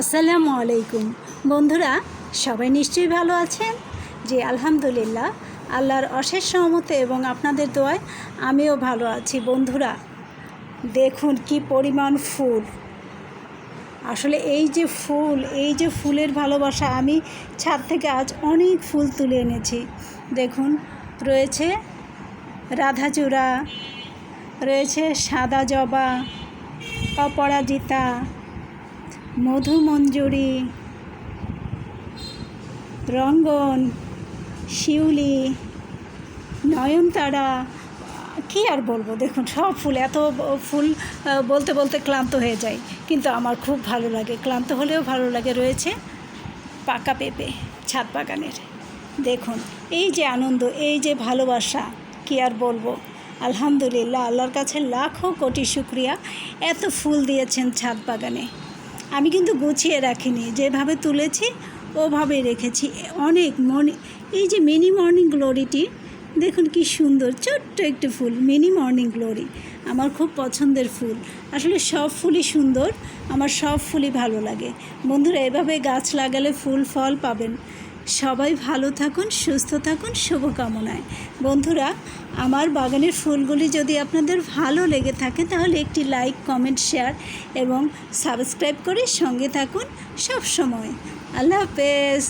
আসসালামু আলাইকুম। বন্ধুরা, সবাই নিশ্চয়ই ভালো আছেন? জি, আলহামদুলিল্লাহ। আল্লাহর অশেষ সহমতে এবং আপনাদের দোয়ায় আমিও ভালো আছি। বন্ধুরা, দেখুন কি পরিমাণ ফুল। আসলে এই যে ফুল, এই যে ফুলের ভালোবাসা, আমি ছাদ থেকে আজ অনেক ফুল তুলে এনেছি। দেখুন, রয়েছে রাধাচূড়া, রয়েছে সাদা জবা অপরাজিতা মধুমঞ্জুরি, রঙ্গন, শিউলি, নয়নতারা, কী আর বলব? দেখুন, সব ফুল, এত ফুল বলতে বলতে ক্লান্ত হয়ে যায় কিন্তু আমার খুব ভালো লাগে। ক্লান্ত হলেও ভালো লাগে রয়েছে পাকা পেঁপে, ছাদ বাগানের। দেখুন, এই যে আনন্দ, এই যে ভালোবাসা, কী আর বলব? আলহামদুলিল্লাহ, আল্লাহর কাছে লাখো কোটি শুক্রিয়া। এত ফুল দিয়েছেন ছাদ বাগানে। আমি কিন্তু গুছিয়ে রাখিনি। যেভাবে তুলেছি ওভাবে রেখেছি। অনেক মনে, এই যে মিনি মর্নিং গ্লোরিটি, দেখুন কি সুন্দর, ছোট্ট একটি ফুল, মিনি মর্নিং গ্লোরি। আমার খুব পছন্দের ফুল। আসলে সব ফুলই সুন্দর, আমার সব ফুলই ভালো লাগে। বন্ধুরা, এভাবে গাছ লাগালে ফুল, ফল পাবেন। সবাই ভালো থাকুন, সুস্থ থাকুন, শুভকামনায়। বন্ধুরা আমার বাগানের ফুলগুলি যদি আপনাদের ভালো লেগে থাকে, তাহলে একটি লাইক, কমেন্ট, শেয়ার এবং সাবস্ক্রাইব করে সঙ্গে থাকুন সব সময় আল্লাহ হাফেজ।